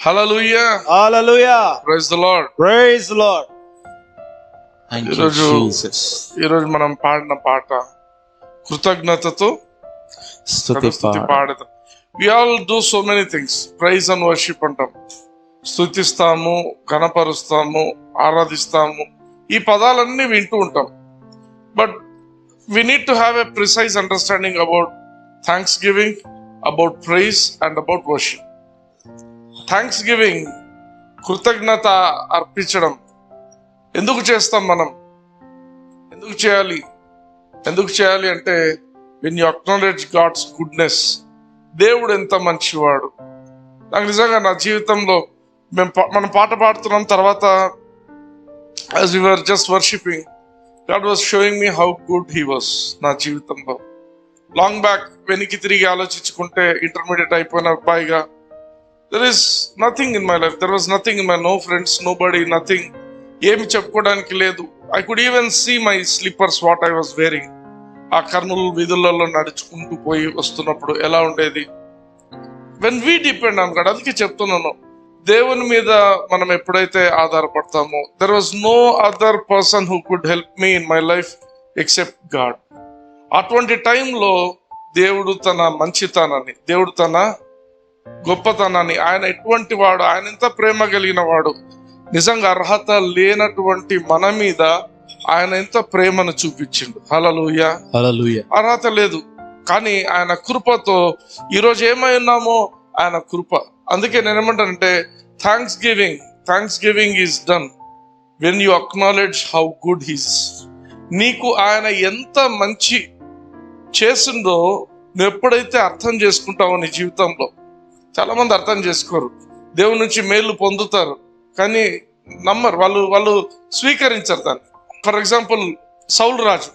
Hallelujah Hallelujah. Praise the lord Praise the Lord. Thank you, ఈరోజు Jesus. ఈరోజు మనం పాడిన పాట కృతజ్ఞతతో స్తుతి స్థుతి పాడ. పాడదాం. We all do so many things praise and worship అంటాం. స్థుతిస్తాము కనపరుస్తాము ఆరాధిస్తాము. ఈ పదాలన్నీ వింటూ ఉంటాం. But we need to have a precise understanding about thanksgiving about praise and about worship thanksgiving కృతజ్ఞత అర్పించడం. ఎందుకు చేస్తాం మనం? ఎందుకు చేయాలి? ఎందుకు చేయాలి అంటే when you acknowledge God's goodness దేవుడు ఎంత మంచివాడు. నాకు నిజంగా నా జీవితంలో మేము పా- మనం పాట పాడుతున్నాం తర్వాత as your just worshipping God was showing me how good he was నా జీవితంలో. లాంగ్ బ్యాక్ వెనక్కి తిరిగి ఆలోచించుకుంటే ఇంటర్మీడియట్ అయిపోయిన అబ్బాయిగా there is nothing in my life there was nothing in my no friends no buddy nothing ఏమి చెప్పుకోవడానికి లేదు. I could even see my slippers what I was wearing ఆ కర్నూలు వీధులలో నడుచుకుంటూ పోయి వస్తున్నప్పుడు ఎలా ఉండేది? When we depend on God అందుకే చెప్తున్నాను. దేవుని మీద మనం ఎప్పుడైతే ఆధారపడతామో there was no other person who could help me in my life except God అటువంటి టైంలో దేవుడు తన మంచితనాన్ని దేవుడు తన గొప్పతనాన్ని. ఆయన ఎటువంటి వాడు? ఆయన ఎంత ప్రేమ కలిగిన వాడు? నిజంగా అర్హత లేనటువంటి మన మీద ఆయన ఎంత ప్రేమను చూపించిండు. హలలుయా హల్లెలూయా. అర్హత లేదు. కానీ ఆయన కృపతో ఈరోజు ఏమై ఉన్నామో ఆయన కృప. అందుకే నేను ఏమంటానంటే thanksgiving thanksgiving is done when you acknowledge how good he's నీకు ఆయన ఎంత మంచి చేసిందో నువ్వు ఎప్పుడైతే అర్థం చేసుకుంటావో నీ జీవితంలో చాలా మంది అర్థం చేసుకోరు. దేవుని నుంచి మేలు పొందుతారు. కానీ నమ్మరు. వాళ్ళు వాళ్ళు స్వీకరించరు దాన్ని. ఫర్ ఎగ్జాంపుల్ సౌల్ రాజు.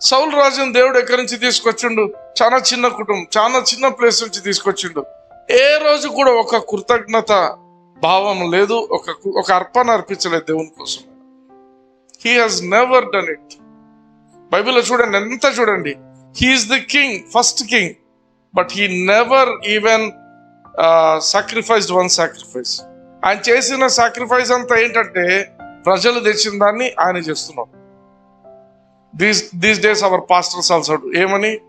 సౌల్ రాజును దేవుడు ఎక్కడి నుంచి తీసుకొచ్చిండు? చాలా చిన్న కుటుంబం చాలా చిన్న ప్లేస్ నుంచి తీసుకొచ్చిండు. ఏ రోజు కూడా ఒక కృతజ్ఞత భావం లేదు ఒక ఒక అర్పణ అర్పించలేదు దేవుని కోసం. He has never done it బైబిల్లో చూడండి ఎంత చూడండి. He's the king first king but he never even sacrificed one sacrifice ఆయన చేసిన సాక్రిఫైస్ అంతా ఏంటంటే ప్రజలు తెచ్చిన దాన్ని ఆయన చేస్తున్నారు. These these days our pastors also ఏమని?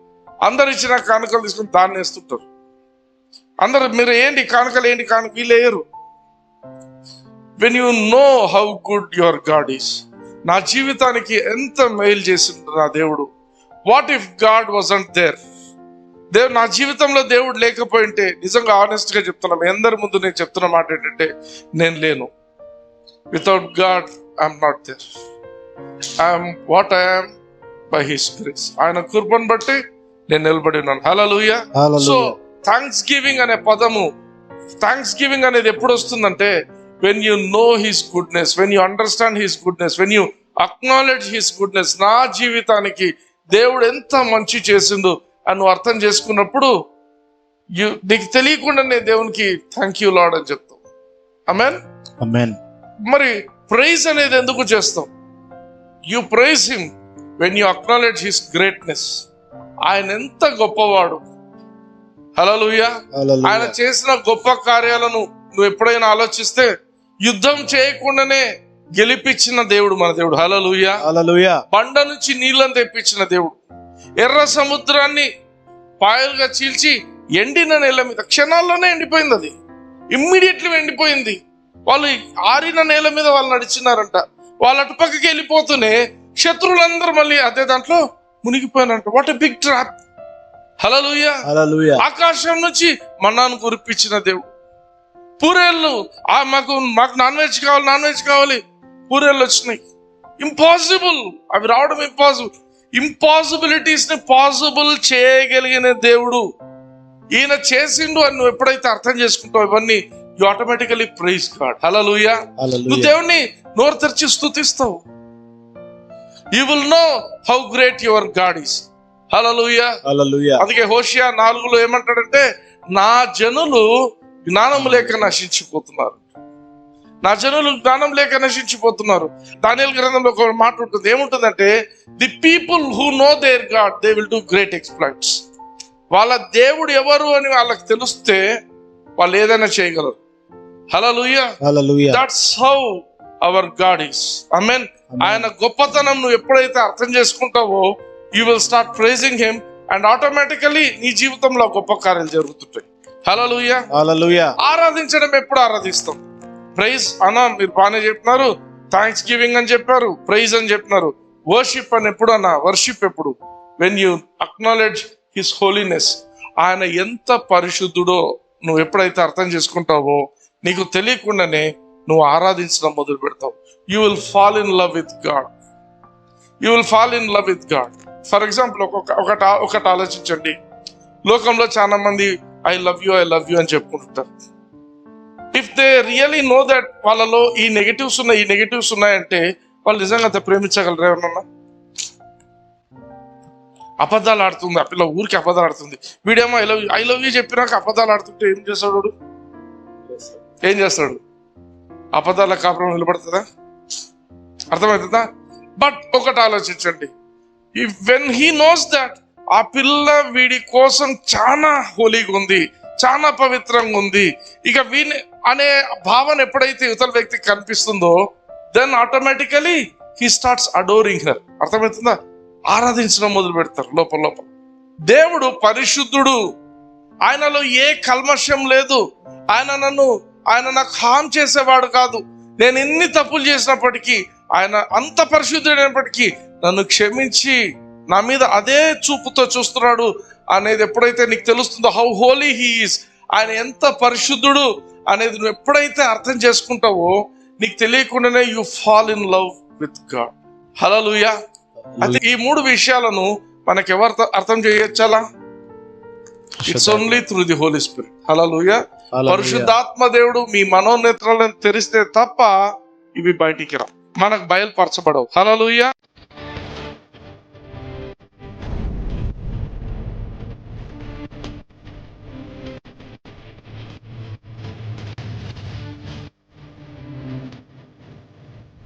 అందరు ఇచ్చిన కానుకలు తీసుకుని దాన్ని వేస్తుంటారు. అందరు మీరు ఏంటి కానుకలు ఏంటి కానుక? వీళ్ళు వేయరు. When you know how good your God is నా జీవితానికి ఎంత మెయిల్ చేసిండు నా దేవుడు what if God wasn't there దేవుడు నా జీవితంలో దేవుడు లేకపోయింటే నిజంగా ఆనెస్ట్గా చెప్తున్నా. మీ అందరి ముందు నేను చెప్తున్న మాట ఏంటంటే నేను లేను. Without God I'm not there I'm what I'm by his grace ఆయన కృపను బట్టి నేను నిలబడి ఉన్నాను. Hallelujah so Hallelujah. Thanksgiving అనే పదము థ్యాంక్స్ గివింగ్ అనేది ఎప్పుడు వస్తుందంటే when you know his goodness when you understand his goodness when you acknowledge his goodness నా జీవితానికి దేవుడు ఎంత మంచి చేసిండు అని నువ్వు అర్థం చేసుకున్నప్పుడు you- నీకు తెలియకుండానే దేవునికి థ్యాంక్ యూ లాడ్ అని చెప్తావు. అమెన్ మరి ప్రైజ్ అనేది ఎందుకు చేస్తాం you praise him when you acknowledge his greatness ఆయన ఎంత గొప్పవాడు. హలోలుయా ఆయన. చేసిన గొప్ప కార్యాలను నువ్వు ఎప్పుడైనా ఆలోచిస్తే యుద్ధం చేయకుండానే గెలిపించిన దేవుడు మన దేవుడు. Hallelujah Hallelujah. బండ నుంచి నీళ్ళని తెప్పించిన దేవుడు. ఎర్ర సముద్రాన్ని పాయలుగా చీల్చి ఎండిన నేల మీద క్షణాల్లోనే ఎండిపోయింది అది. ఇమ్మీడియట్లీ ఎండిపోయింది. వాళ్ళు ఆరిన నేల మీద వాళ్ళు నడిచినారంట. వాళ్ళు అటు పక్కకి వెళ్ళిపోతూనే శత్రువులందరూ మళ్ళీ అదే దాంట్లో మునిగిపోయినారంట. What big trap hallelujah. ఆకాశం నుంచి మన్నాను కురిపించిన దేవుడు. పూరేళ్ళు ఆ మాకు మాకు నాన్ వెజ్ కావాలి నాన్ వెజ్ కావాలి. పూరేళ్ళు వచ్చినాయి. ఇంపాసిబుల్ అవి రావడం ఇంపాసిబుల్ ఇంపాసిబిలిటీస్ని పాసిబుల్ చేయగలిగిన దేవుడు. ఈయన చేసిండు అని నువ్వు ఎప్పుడైతే అర్థం చేసుకుంటావు ఇవన్నీ you automatically praise God hello నువ్వు Hallelujah. దేవుణ్ణి నోరు తెరిచి స్తుతిస్తావు. You will know how great your God is hello Hallelujah. అందుకే హోషియా నాలుగులో ఏమంటాడంటే నా జనులు జ్ఞానం లేక నశించిపోతున్నారు. నా జనులు జ్ఞానం లేక నశించిపోతున్నారు. దానియల్ గ్రంథంలో ఒక మాట ఉంటుంది. ఏముంటుందంటే the people who know their God they will do great exploits వాళ్ళ దేవుడు ఎవరు అని వాళ్ళకి తెలిస్తే వాళ్ళు ఏదైనా చేయగలరు. Hallelujah. That's how our God is I mean ఆయన గొప్పతనం నువ్వు ఎప్పుడైతే అర్థం చేసుకుంటావో you will start praising him and automatically నీ జీవితంలో గొప్ప కార్యాలు జరుగుతుంటాయి. Hallelujah. ఆరాధించడం ఎప్పుడు ఆరాధిస్తాం? ప్రైజ్ అన్న మీరు బాగానే చెప్పినారు థ్యాంక్స్ గివింగ్ అని చెప్పారు. ప్రైజ్ అని చెప్పినారు. వర్షిప్ అని ఎప్పుడు అన్న వర్షిప్ ఎప్పుడు? When you acknowledge his holiness ఆయన ఎంత పరిశుద్ధుడో నువ్వు ఎప్పుడైతే అర్థం చేసుకుంటావో నీకు తెలియకుండానే నువ్వు ఆరాధించడం మొదలు పెడతావు. You will fall in love with God you will fall in love with God for example ఒక్కొక్క ఒకటి ఒకటి ఆలోచించండి. లోకంలో చాలా మంది I love you I love you అని చెప్పుకుంటుంటారు if they really know that వాళ్ళలో ఈ నెగటివ్స్ ఉన్నాయి ఈ నెగటివ్స్ ఉన్నాయంటే వాళ్ళు నిజంగా అంత ప్రేమించగలరు ఏమన్నా? అబద్ధాలు ఆడుతుంది ఆ పిల్ల ఊరికి అబద్ధాలు ఆడుతుంది. వీడేమో I love I love you చెప్పినాక అబద్ధాలు ఆడుతుంటే ఏం చేస్తాడు వాడు? ఏం చేస్తాడు? అబద్ధాల కాపురం నిలబడుతుందా? అర్థమవుతుందా? బట్ ఒకటి ఆలోచించండి. వెన్ హీ నోస్ దట్ ఆ పిల్ల వీడి కోసం చాలా హోలీగా ఉంది చాలా పవిత్రంగా ఉంది. ఇక వీని అనే భావన ఎప్పుడైతే ఇతర వ్యక్తికి కనిపిస్తుందో then automatically he starts adoring her అర్థమవుతుందా? ఆరాధించడం మొదలు పెడతారు లోపల లోపల. దేవుడు పరిశుద్ధుడు. ఆయనలో ఏ కల్మషం లేదు. ఆయన నన్ను ఆయన నాకు హామ్ చేసేవాడు కాదు. నేను ఎన్ని తప్పులు చేసినప్పటికీ ఆయన అంత పరిశుద్ధుడైనప్పటికీ నన్ను క్షమించి నా మీద అదే చూపుతో చూస్తున్నాడు. అనేది ఎప్పుడైతే నీకు తెలుస్తుందో హౌ హోలీ హీఈస్ ఆయన ఎంత పరిశుద్ధుడు అనేది నువ్వు ఎప్పుడైతే అర్థం చేసుకుంటావో నీకు తెలియకుండానే you fall in love with God hallelujah అయితే ఈ మూడు విషయాలను మనకి ఎవరు అర్థం చేయొచ్చాలా? It's only through the Holy Spirit hallelujah Hallelujah. పరిశుద్ధాత్మ దేవుడు మీ మనోనేత్రాలను తెరిస్తే తప్ప ఇవి బయటికి రా మనకు బయలుపరచబడవు. హలలుయా